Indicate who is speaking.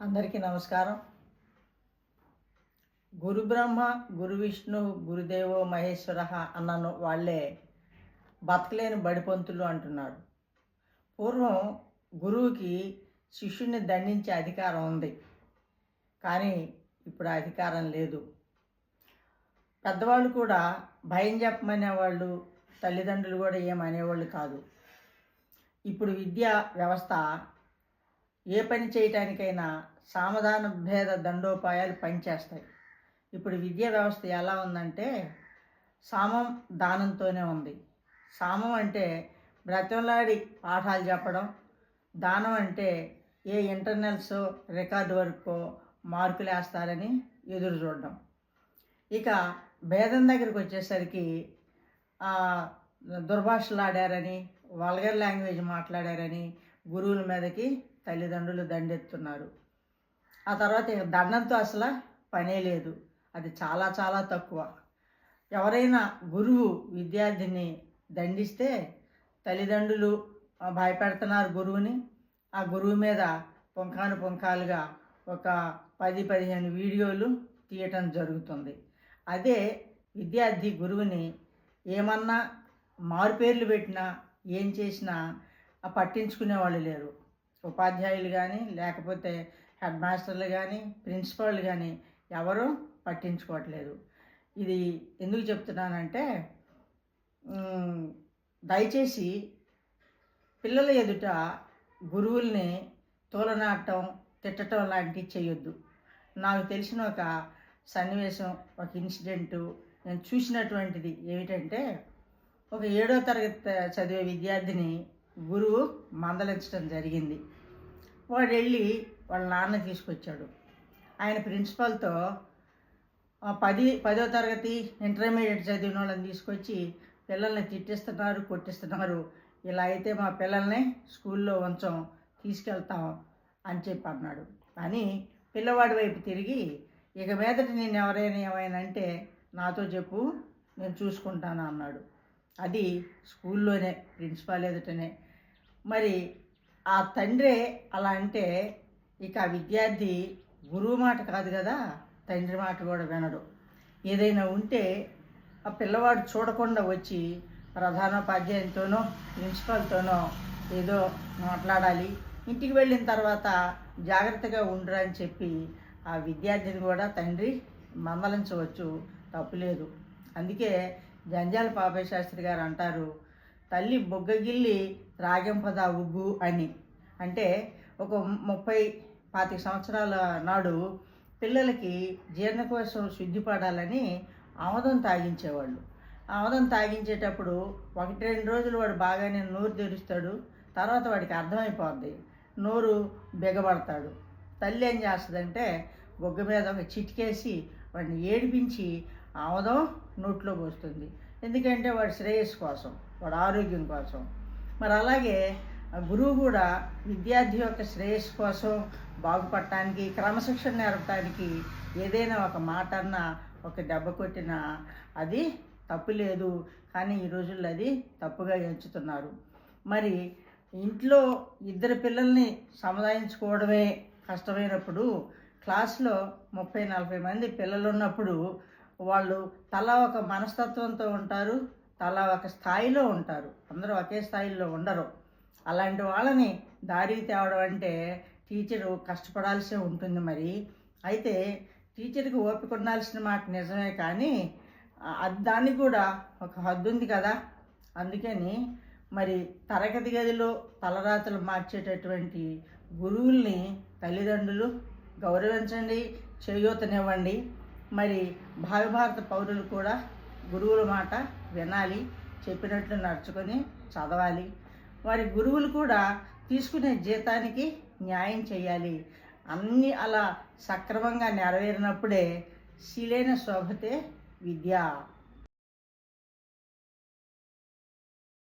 Speaker 1: అందరికీ నమస్కారం. గురు బ్రహ్మ గురు విష్ణు గురుదేవో మహేశ్వర అన్నను వాళ్ళే బతకలేని బడిపంతులు అంటున్నాడు. పూర్వం గురువుకి శిష్యుని దండించే అధికారం ఉంది. కానీ ఇప్పుడు అధికారం లేదు. పెద్దవాళ్ళు కూడా భయం చెప్పమనేవాళ్ళు తల్లిదండ్రులు కూడా ఏమనేవాళ్ళు కాదు. ఇప్పుడు విద్యా వ్యవస్థ ఏ పని చేయటానికైనా సామధాన భేద దండోపాయాలు పనిచేస్తాయి. ఇప్పుడు విద్యా వ్యవస్థ ఎలా ఉందంటే సామం దానంతోనే ఉంది. సామం అంటే బ్రతంలాడి పాఠాలు చెప్పడం దానం అంటే ఏ ఇంటర్నల్స్ రికార్డు వరకు మార్కులు వేస్తారని ఎదురు చూడడం. ఇక భేదం దగ్గరికి వచ్చేసరికి దుర్భాషలాడారని వల్గర్ లాంగ్వేజ్ మాట్లాడారని గురువుల మీదకి తల్లిదండ్రులు దండెత్తున్నారు. ఆ తర్వాత ఇక దండంతో అసలు పనే లేదు. అది చాలా చాలా తక్కువ. ఎవరైనా గురువు విద్యార్థిని దండిస్తే తల్లిదండ్రులు భయపెడుతున్నారు గురువుని. ఆ గురువు మీద పుంకాను పుంకాలుగా ఒక పది పదిహేను వీడియోలు తీయటం జరుగుతుంది. అదే విద్యార్థి గురువుని ఏమన్నా మారుపేర్లు పెట్టినా ఏం చేసినా పట్టించుకునే వాళ్ళు లేరు. ఉపాధ్యాయులు కానీ లేకపోతే హెడ్ మాస్టర్లు కానీ ప్రిన్సిపాల్ కానీ ఎవరూ పట్టించుకోవట్లేదు. ఇది ఎందుకు చెప్తున్నానంటే దయచేసి పిల్లల ఎదుట గురువుల్ని తోలనాటం తిట్టడం లాంటివి చేయొద్దు. నాకు తెలిసిన ఒక సన్నివేశం ఒక ఇన్సిడెంటు నేను చూసినటువంటిది ఏమిటంటే ఒక ఏడో తరగతి చదివే విద్యార్థిని గురువు మందలించడం జరిగింది. వాడు వెళ్ళి వాళ్ళ నాన్న తీసుకొచ్చాడు. ఆయన ప్రిన్సిపాల్తో పది పదో తరగతి ఇంటర్మీడియట్ చదివిన వాళ్ళని తీసుకొచ్చి పిల్లల్ని తిట్టిస్తున్నారు కొట్టిస్తున్నారు. ఇలా అయితే మా పిల్లల్ని స్కూల్లో ఉంచాం తీసుకెళ్తాం అని చెప్పి అన్నాడు. అని పిల్లవాడి వైపు తిరిగి ఇక మీదట నేను ఎవరైనా ఏమైనా అంటే నాతో చెప్పు నేను చూసుకుంటాను అన్నాడు. అది స్కూల్లోనే ప్రిన్సిపాల్ ఎదుటనే మరి ఆ తండ్రే అలా అంటే ఇక ఆ విద్యార్థి గురువు మాట కాదు కదా తండ్రి మాట కూడా వినడు. ఏదైనా ఉంటే ఆ పిల్లవాడు చూడకుండా వచ్చి ప్రధానోపాధ్యాయునితోనో ప్రిన్సిపాల్తోనో ఏదో మాట్లాడాలి ఇంటికి వెళ్ళిన తర్వాత జాగ్రత్తగా ఉండురా అని చెప్పి ఆ విద్యార్థిని కూడా తండ్రి మందలించవచ్చు తప్పులేదు. అందుకే జంజాల పాపయ్య శాస్త్రి గారు అంటారు తల్లి బొగ్గగిల్లి రాగింపద ఉగ్గు అని. అంటే ఒక ముప్పై పాతిక సంవత్సరాల నాడు పిల్లలకి జీర్ణకోశం శుద్ధి పడాలని ఆమదం తాగించేవాళ్ళు. ఆమదం తాగించేటప్పుడు ఒకటి రెండు రోజులు వాడు బాగానే నోరు తెరుస్తాడు తర్వాత వాడికి అర్థమైపోద్ది. నోరు బిగబడతాడు. తల్లి ఏం చేస్తుందంటే బొగ్గ మీద ఒక చిటికేసి వాడిని ఏడిపించి ఆమదం నోట్లో పోస్తుంది. ఎందుకంటే వాడి శ్రేయస్సు కోసం వాడి ఆరోగ్యం కోసం. మరి అలాగే గురువు కూడా విద్యార్థి యొక్క శ్రేయస్సు కోసం బాగుపడటానికి క్రమశిక్షణ నేర్పడానికి ఏదైనా ఒక మాట అన్నా ఒక దెబ్బ కొట్టినా అది తప్పు లేదు. కానీ ఈ రోజుల్లో అది తప్పుగా ఎంచుతున్నారు. మరి ఇంట్లో ఇద్దరు పిల్లల్ని సముదాయించుకోవడమే కష్టమైనప్పుడు క్లాస్లో ముప్పై నలభై మంది పిల్లలు ఉన్నప్పుడు వాళ్ళు తలా ఒక మనస్తత్వంతో ఉంటారు తలా ఒక స్థాయిలో ఉంటారు. అందరూ ఒకే స్థాయిలో ఉండరు. అలాంటి వాళ్ళని దారి తేవడం అంటే టీచరు కష్టపడాల్సి ఉంటుంది మరి. అయితే టీచర్కి ఓపిక ఉండాల్సిన మాట నిజమే కానీ అది దానికి కూడా ఒక హద్దు ఉంది కదా. అందుకని మరి తరగతి గదిలో తలరాతలు మార్చేటటువంటి గురువుల్ని తల్లిదండ్రులు గౌరవించండి చేయూతనివ్వండి. మరి భావిభారత పౌరులు కూడా గురువుల మాట వినాలి చెప్పినట్లు నడుచుకొని చదవాలి. వారి గురువులు కూడా తీసుకునే జీతానికి న్యాయం చేయాలి. అన్నీ అలా సక్రమంగా నెరవేరినప్పుడే శిలైన శోభతే విద్య.